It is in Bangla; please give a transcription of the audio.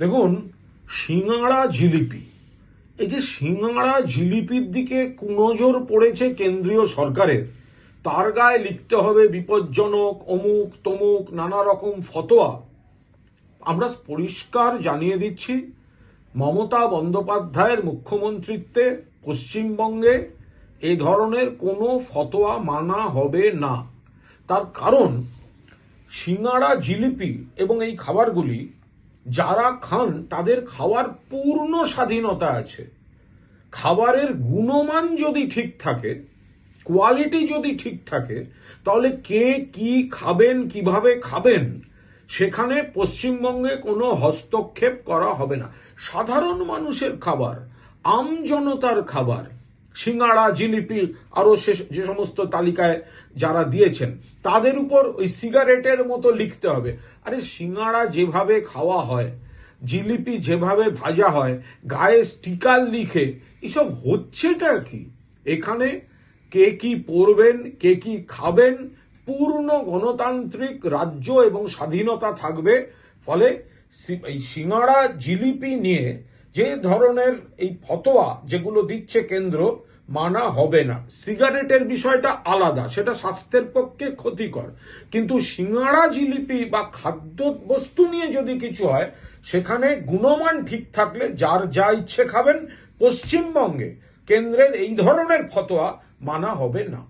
দেখুন, সিঙাড়া জিলিপি। এই যে সিঙাড়া জিলিপির দিকে কুনজর পড়েছে কেন্দ্রীয় সরকারের, তার গায়ে লিখতে হবে বিপজ্জনক, অমুক, তমুক, নানা রকম ফতোয়া। আমরা পরিষ্কার জানিয়ে দিচ্ছি, মমতা বন্দ্যোপাধ্যায়ের মুখ্যমন্ত্রীত্বে পশ্চিমবঙ্গে এ ধরনের কোনো ফতোয়া মানা হবে না। তার কারণ সিঙ্গাড়া জিলিপি এবং এই খাবারগুলি যারা খান, তাদের খাওয়ার পূর্ণ স্বাধীনতা আছে। খাবারের গুণমান যদি ঠিক থাকে, কোয়ালিটি যদি ঠিক থাকে, তাহলে কে কি খাবেন, কীভাবে খাবেন, সেখানে পশ্চিমবঙ্গে কোনো হস্তক্ষেপ করা হবে না। সাধারণ মানুষের খাবার আম জনতার খাবার সিঙ্গাড়া, জিলিপি আরও সে, যে সমস্ত তালিকায় যারা দিয়েছেন, তাদের উপর ওই সিগারেটের মতো লিখতে হবে। আরে সিঙ্গাড়া যেভাবে খাওয়া হয়, জিলিপি যেভাবে ভাজা হয়, গায়ে স্টিকার লিখে, এসব হচ্ছেটা কি? এখানে কে কি পরবেন, কে কি খাবেন, পূর্ণ গণতান্ত্রিক রাজ্য এবং স্বাধীনতা থাকবে। ফলে এই সিঙ্গাড়া, জিলিপি নিয়ে যে ধরনের এই ফতোয়া যেগুলো দিচ্ছে কেন্দ্র মানা হবে না। সিগারেটের বিষয়টা আলাদা, সেটা স্বাস্থ্যের পক্ষে ক্ষতিকর। কিন্তু সিঙ্গাড়া, জিলিপি বা খাদ্য বস্তু নিয়ে যদি কিছু হয়, সেখানে গুণমান ঠিক থাকলে যার যা ইচ্ছে খাবেন, পশ্চিমবঙ্গে। কেন্দ্রের এই ধরনের ফতোয়া মানা হবে না।